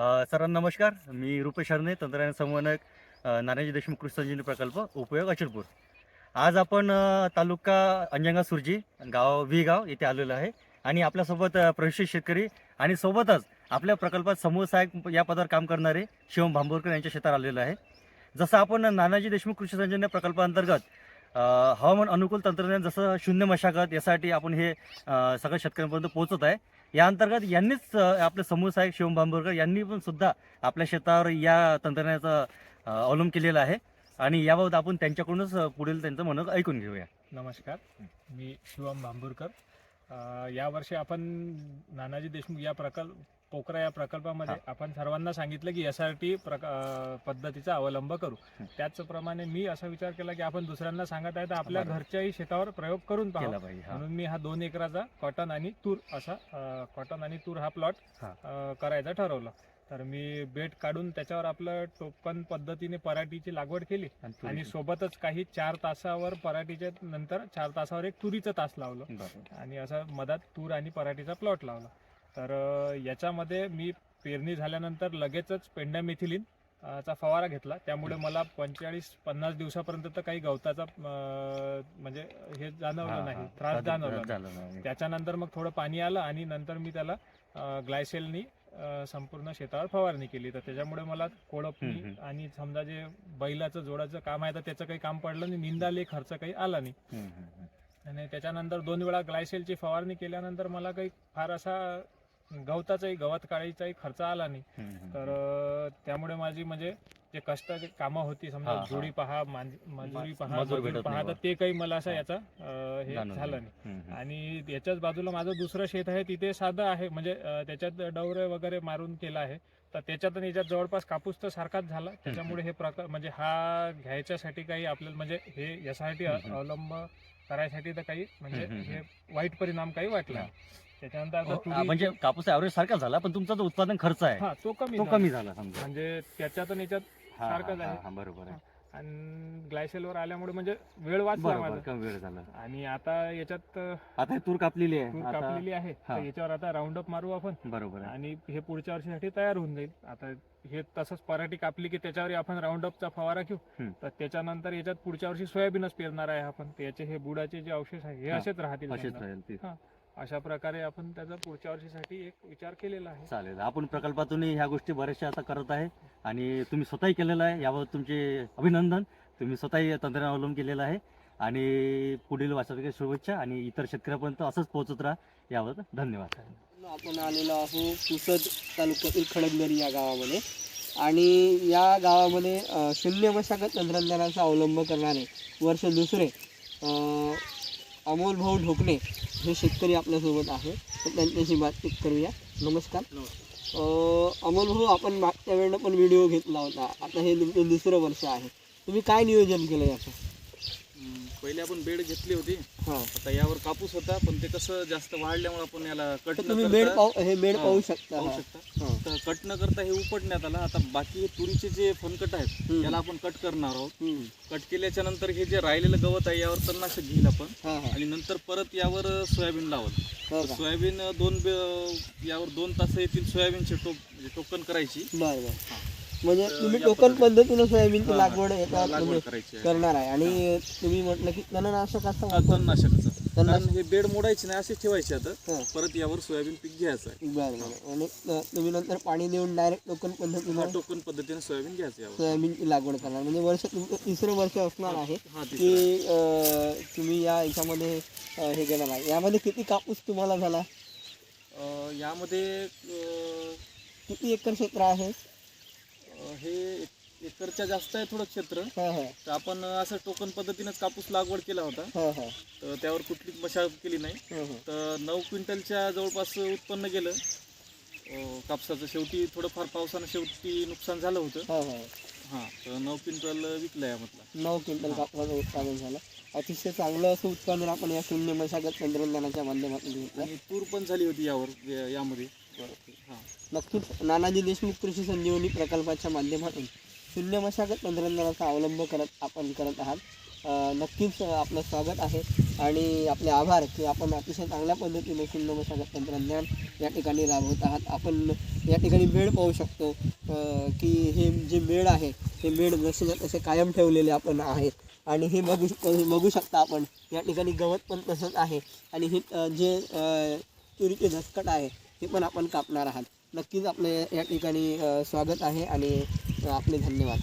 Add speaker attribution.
Speaker 1: सरांना नमस्कार. मी रुपेश हरणे तंत्रज्ञान संवहनक नानाजी देशमुख कृषी संजीवनी प्रकल्प उपयोग अचलपूर. आज आपण तालुका अंजंगा सुरजी गाव वी गाव येथे आलेलो आहे आणि आपल्यासोबत प्रशिक्षित शेतकरी आणि सोबतच आपल्या प्रकल्पात समूह सहाय्यक या पदावर काम करणारे शिवम भांबोरकर यांच्या शेतात आलेलो आहे. जसं आपण नानाजी देशमुख कृषी संजीवनी प्रकल्पाअंतर्गत हवामान अनुकूल तंत्रज्ञान जसं शून्य मशागत यासाठी आपण हे सगळ्या शेतकऱ्यांपर्यंत पोहोचत आहे. या अंतर्गत यांनीच आपले समूह सहाय्यक शिवम बांबोरकर यांनी पण सुद्धा आपल्या शेतावर या तंत्रज्ञानाचा अवलंब केलेला आहे. आणि याबाबत आपण त्यांच्याकडूनच पुढील त्यांचं म्हणणं ऐकून घेऊया.
Speaker 2: नमस्कार. मी शिवम भांबुरकर यावर्षी आपण नानाजी देशमुख या प्रकल्प पोखरा या प्रकल्पामध्ये आपण सर्वांना सांगितलं की एस आर टी पद्धतीचा अवलंब करू. त्याचप्रमाणे मी असा विचार केला की आपण दुसऱ्यांना सांगत आहे तर आपल्या. घरच्याही शेतावर प्रयोग करून पाहावा
Speaker 1: पाहिजे.
Speaker 2: म्हणून मी हा दोन एकराचा कॉटन आणि तूर असा कॉटन आणि तूर हा प्लॉट. करायचा ठरवला तर मी बेड काढून त्याच्यावर आपलं टोकन पद्धतीने पराठीची लागवड केली
Speaker 1: आणि.
Speaker 2: सोबतच काही चार तासावर पराठीच्या नंतर चार तासावर एक तुरीचं तास लावलं. आणि असं मधात तूर आणि पराठीचा प्लॉट लावला तर याच्यामध्ये मी पेरणी झाल्यानंतर लगेचच पेंडामिथिलिन चा फवारा घेतला त्यामुळे मला पंचेचाळीस पन्नास दिवसापर्यंत तर काही गवताचा म्हणजे हे जाणवलं नाही. त्रास जाणवला. त्याच्यानंतर मग थोडं पाणी आलं आणि नंतर मी त्याला ग्लायसेलनी संपूर्ण शेतावर फवारणी केली तर त्याच्यामुळे मला कोळपणी. आणि समजा जे बैलाचं जोडाचं काम आहे तर त्याचं काही काम पडलं नाही निंदाले खर्च काही आला नाही. आणि त्याच्यानंतर दोन वेळा ग्लायसेलची फवारणी केल्यानंतर मला काही फार असा गवताचाही गवत काढायचाही खर्च आला नाही. तर त्यामुळे माझी म्हणजे जे कष्टाची कामं होती समजा. जोडी पहा मजुरी पहा पहा तर. ते काही मला असं. याचा हे झालं नाही. आणि याच्याच बाजूला माझं दुसरं शेत आहे तिथे साधं आहे म्हणजे त्याच्यात डवरे वगैरे मारून केलं आहे तर त्याच्यात आणि याच्यात जवळपास कापूस तर सारखाच झाला त्याच्यामुळे हे प्रकार म्हणजे हा घ्यायच्यासाठी काही आपल्याला म्हणजे हे यासाठी. अवलंब करायसाठी तर काही म्हणजे हे वाईट परिणाम काही वाटला. त्याच्यानंतर आता तुरी-
Speaker 1: म्हणजे कापूस ॲव्हरेज सारखा झाला पण तुमचा जो उत्पादन खर्च आहे
Speaker 2: हा तो कमी
Speaker 1: तो
Speaker 2: झाला.
Speaker 1: कमी झाला समजा.
Speaker 2: म्हणजे त्याच्यात आणि याच्यात
Speaker 1: हा, हा,
Speaker 2: सारखाच आहे.
Speaker 1: हा, बरोबर आहे.
Speaker 2: आणि ग्लायसेलवर आल्यामुळे म्हणजे वेळ वाचला
Speaker 1: बरोबर
Speaker 2: माझा.
Speaker 1: कमी वेळ झाला.
Speaker 2: आणि आता याच्यात अं,
Speaker 1: आता हे तूर कापलेली आहे.
Speaker 2: तूर
Speaker 1: आता
Speaker 2: कापलेली आहे.
Speaker 1: हा.
Speaker 2: तर याच्यावर आता राऊंड अप मारू आपण.
Speaker 1: बरोबर आहे.
Speaker 2: आणि हे पुढच्या वर्षीसाठी तयार होऊन जाईल. आता हे तसंच पराठी कापली की त्याच्यावर आपण राऊंड अपचा फवारा घेऊ.
Speaker 1: हम्म.
Speaker 2: तर त्याच्यानंतर याच्यात पुढच्या वर्षी सोयाबीनच पेरणार आहे आपण. तर याचे हे बुडाचे जे अवशेष आहे हे
Speaker 1: हा.
Speaker 2: असेच राहतील
Speaker 1: असेच
Speaker 2: समजा.
Speaker 1: राहील ते.
Speaker 2: अशा प्रकारे आपण त्याचा पुढच्या वर्षीसाठी एक विचार केलेला आहे.
Speaker 1: चालेल. आपण प्रकल्पातून ह्या गोष्टी बऱ्याचशा आता करत आहे. आणि तुम्ही स्वतःही केलेलं आहे. याबाबत तुमचे अभिनंदन. तुम्ही स्वतःही तंत्रज्ञान अवलंब केलेलं आहे. आणि पुढील वाचत शुभेच्छा आणि इतर शेतकऱ्यापर्यंत असंच पोहोचत राहा. याबाबत धन्यवाद.
Speaker 3: आपण आलेलो आहोत पुसद तालुक्यातील खडकदरी या गावामध्ये. आणि या गावामध्ये शून्य मशागत तंत्रज्ञानाचा अवलंब करणारे वर्ष दुसरे अमोल भाऊ ढोकणे हे शेतकरी आपल्यासोबत आहे तर त्यांच्याशी बातचीत करूया. नमस्कार. अमोल भाऊ आपण मागच्या वेळेला पण व्हिडिओ घेतला होता. आता हे तुमचं दुसरं वर्ष आहे. तुम्ही काय नियोजन केलं याचं?
Speaker 4: पहिले आपण बेड घेतली होती.
Speaker 3: हां.
Speaker 4: आता यावर कापूस होता पण ते कसं जास्त वाढल्यामुळे आपण याला कट
Speaker 3: तर तुम्ही बेड पाहू हे बेड
Speaker 4: हा,
Speaker 3: पाहू शकता
Speaker 4: पाहू
Speaker 3: हा.
Speaker 4: शकता.
Speaker 3: हां.
Speaker 4: तर कट न करता हे उपटण्यात आला. आता बाकी हे तुरीचे जे फनकट आहेत
Speaker 3: हम्म.
Speaker 4: याला आपण कट करणार आहोत.
Speaker 3: हम्म.
Speaker 4: कट केल्याच्यानंतर हे जे राहिलेलं गवत आहे यावर तणनाशक घेईल आपण.
Speaker 3: हां हां.
Speaker 4: आणि नंतर परत यावर सोयाबीन लावल.
Speaker 3: हो का?
Speaker 4: सोयाबीन दोन बे- यावर दोन तास येतील सोयाबीनचे टोक म्हणजे टोकन करायची.
Speaker 3: बरं बरं. म्हणजे तुम्ही टोकन
Speaker 4: पद्धतीने-
Speaker 3: सोयाबीनची लागवड याच्यात म्हणजे. करणार आहे. आणि तुम्ही म्हटलं की तणनाशक असं वापर-
Speaker 4: तणनाशकाचं.
Speaker 3: तणनाशक-
Speaker 4: कारण हे बेड मोडायचे नाही असे ठेवायचे आता. परत यावर सोयाबीन पीक घ्यायचं आहे.
Speaker 3: बरं बरं. आणि तुम्ही नंतर पाणी देऊन डायरेक्ट टोकन पद्धतीनं
Speaker 4: टोकन पद्धतीने सोयाबीन घ्यायचं यावर.
Speaker 3: सोयाबीनची लागवड करणार. म्हणजे वर्ष तुमचं तिसरं वर्ष असणार आहे की तुम्ही या याच्यामध्ये हे केलं आहे यामध्ये किती कापूस तुम्हाला झाला?
Speaker 4: यामध्ये
Speaker 3: किती एकर क्षेत्र आहे?
Speaker 4: हे एक- एकरच्या जास्त आहे थोडं क्षेत्र.
Speaker 3: हा हा.
Speaker 4: तर आपण असं टोकन पद्धतीनंच कापूस लागवड केला होता.
Speaker 3: हा हा.
Speaker 4: तर त्यावर कुठलीच मशागत केली नाही.
Speaker 3: हा, हा.
Speaker 4: तर नऊ क्विंटलच्या जवळपास उत्पन्न गेलं. अं, कापसाचं शेवटी थोडंफार पावसानं शेवटी नुकसान झालं होतं.
Speaker 3: हा हा.
Speaker 4: हां तर नऊ क्विंटल विकलं यामधला
Speaker 3: नऊ क्विंटल कापसाचं उत्पादन झालं. अतिशय चांगलं असं उत्पादन आपण या शून्य मशागत तंत्रज्ञानाच्या माध्यमातून घेतलं.
Speaker 4: आणि तूर पण झाली होती यावर या- यामध्ये.
Speaker 3: नक्कीच नानाजी देशमुख कृषी संजीवनी प्रकल्पाच्या माध्यमातून शून्य मशागत तंत्रज्ञानाचा अवलंब करत आपण करत आहात. नक्कीच आपलं स्वागत आहे आणि आपले आभार की आपण अतिशय चांगल्या पद्धतीने शून्य मशागत तंत्रज्ञान या ठिकाणी राबवत आहात. आपण या ठिकाणी मेळ पाहू शकतो की हे जे मेळ आहे हे मेळ जसे तसे कायम ठेवलेले आपण आहेत आणि हे बघू शक- बघू शकता आपण. या ठिकाणी गवत पण तसंच आहे आणि हे जे तुरीचे झसकट आहे हे पण आपण कापणार आहात. नक्कीच आपले या ठिकाणी स्वागत आहे आणि आपले धन्यवाद.